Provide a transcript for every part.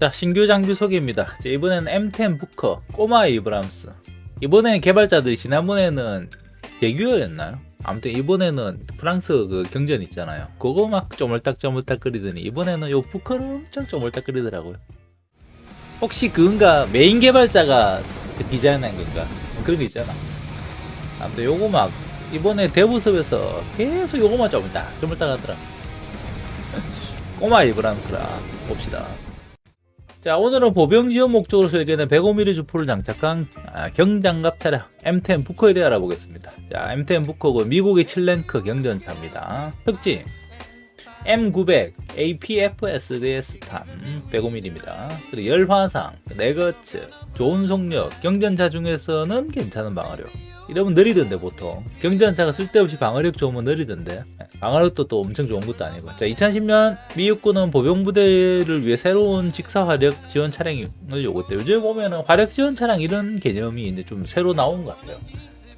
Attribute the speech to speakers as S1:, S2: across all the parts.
S1: 자 신규 장비 소개입니다. 자, 이번에는 M10 부커 꼬마 이브람스. 이번에는 개발자들이 지난번에는 대규였나요? 아무튼 이번에는 프랑스 그 경전 있잖아요. 그거 막 쪼물딱쪼물딱거리더니 이번에는 요 부커를 엄청 쪼물딱거리더라고요. 혹시 그건가 메인 개발자가 그 디자인한 건가? 뭐 그런 거 있잖아. 아무튼 요거 막 이번에 대부섭에서 계속 요거만 쪼물딱 쪼물딱 하더라. 꼬마 이브람스라 봅시다. 자 오늘은 보병 지원 목적으로 설계된 105mm 주포를 장착한 아, 경장갑 차량 M10 부커에 대해 알아보겠습니다. 자 M10 부커고 미국의 7랭크 경전차입니다. 특징 M900 APFSDS탄 105mm입니다. 그리고 열화상, 내거츠, 좋은 속력, 경전차 중에서는 괜찮은 방어력. 이러면 느리던데 보통 경전차가 쓸데없이 방어력 좋으면 느리던데 또 엄청 좋은 것도 아니고. 자 2010년 미 육군은 보병 부대를 위해 새로운 직사 화력 지원 차량을 요구했대요. 요즘 보면은 화력 지원 차량 이런 개념이 이제 좀 새로 나온 것 같아요.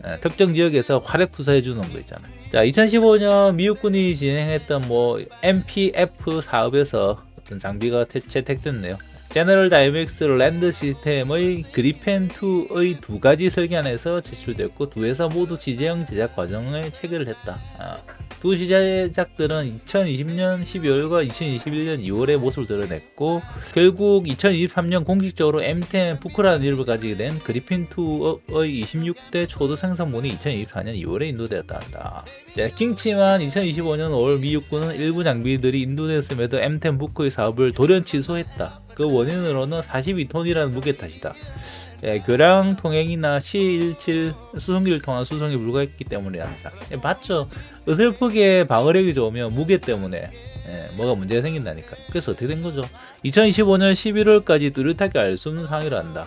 S1: 예, 특정 지역에서 화력 투사해 주는 거 있잖아요. 자 2015년 미 육군이 진행했던 뭐 MPF 사업에서 어떤 장비가 태- 채택됐네요. 제너럴 다이맥스 랜드 시스템의 그리펜2의 두 가지 설계안에서 제출됐고 두 회사 모두 지재형 제작 과정을 체결을 했다. 아, 두 제작들은 2020년 12월과 2021년 2월에 모습을 드러냈고 결국 2023년 공식적으로 M10 부크라는 이름을 가지게 된 그리핀2의 26대 초도 생산본이 2024년 2월에 인도되었다 한다. 자, 킹치만 2025년 5월 미 육군은 일부 장비들이 인도됐음에도 M10 부크의 사업을 돌연 취소했다. 그 원인으로는 42톤이라는 무게 탓이다. 예, 교량 통행이나 C17 수송기를 통한 수송이 불가했기 때문이란다. 예, 맞죠? 어설프게 방어력이 좋으면 무게 때문에 예, 뭐가 문제가 생긴다니까. 그래서 어떻게 된 거죠? 2025년 11월까지 뚜렷하게 알 수 없는 상황이란다.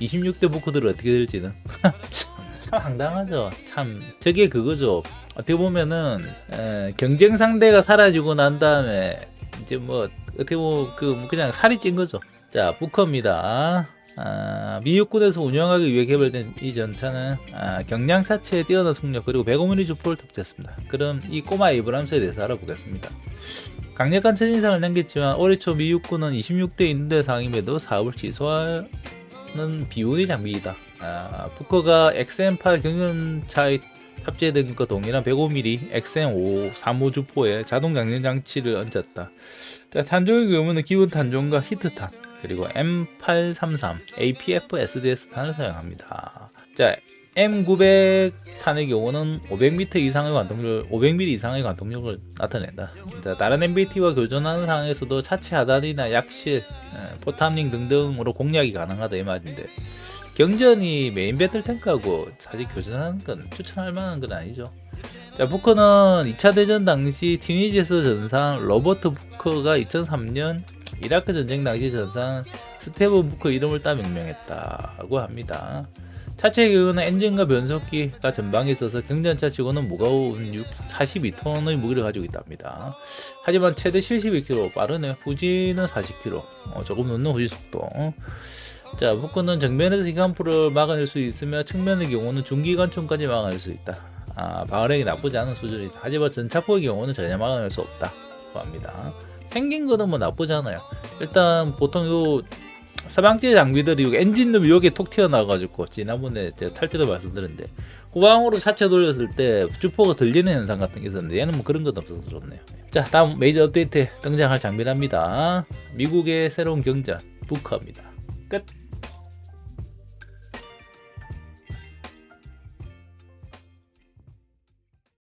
S1: 26대 부크들은 어떻게 될지는 참, 참 황당하죠. 참 저게 그거죠. 어떻게 보면은 에, 경쟁 상대가 사라지고 난 다음에 이제 뭐 어떻게 보면 그 그냥 살이 찐 거죠. 자 부커입니다. 아, 미 육군에서 운영하기 위해 개발된 이 전차는 아, 경량 차체의 뛰어난 속력 그리고 105mm 주포를 탑재했습니다. 그럼 이 꼬마 이브람스에 대해서 알아보겠습니다. 강력한 첫인상을 남겼지만 올해 초 미 육군은 26대 인대 상임에도 사업을 취소하는 비운의 장비이다. 아, 부커가 XM8 경련차에 탑재된 것과 동일한 105mm XM5 3호 주포에 자동 장전 장치를 얹었다. 자, 탄종의 경우는 기본 탄종과 히트탄 그리고 M833 APF SDS 탄을 사용합니다. 자, M900 탄의 경우는 500m 이상의 관통력, 500mm 이상의 관통력을 나타낸다. 자, 다른 MBT와 교전하는 상황에서도 차체 하단이나 약실, 에, 포탑링 등등으로 공략이 가능하다 이 말인데 경전이 메인 배틀 탱크하고 사실 교전하는 건 추천할 만한 건 아니죠. 자, 부커는 2차 대전 당시 튀니지에서 전상 로버트 부커가 2003년 이라크 전쟁 당시 전상 스테븐 부커 이름을 따 명명했다고 합니다. 차체의 경우는 엔진과 변속기가 전방에 있어서 경전차 치고는 무거운 6, 42톤의 무게를 가지고 있답니다. 하지만 최대 72km 빠르네요. 후지는 40km, 어, 조금 넘는 후지 속도. 자, 부커는 정면에서 기관포를 막아낼 수 있으며 측면의 경우는 중기관총까지 막아낼 수 있다. 아, 방어력이 나쁘지 않은 수준이다. 하지만 전차포의 경우는 전혀 막아낼 수 없다고 합니다. 생긴 거는 뭐 나쁘지 않아요. 일단 보통 요 서방제 장비들이 요 엔진룸 여기 톡 튀어나와가지고 지난번에 제가 탈 때도 말씀드렸는데 후방으로 차체 돌렸을 때 주포가 들리는 현상 같은 게 있었는데 얘는 뭐 그런 것 없어서 좋네요. 자 다음 메이저 업데이트 등장할 장비랍니다. 미국의 새로운 경전 부커입니다. 끝.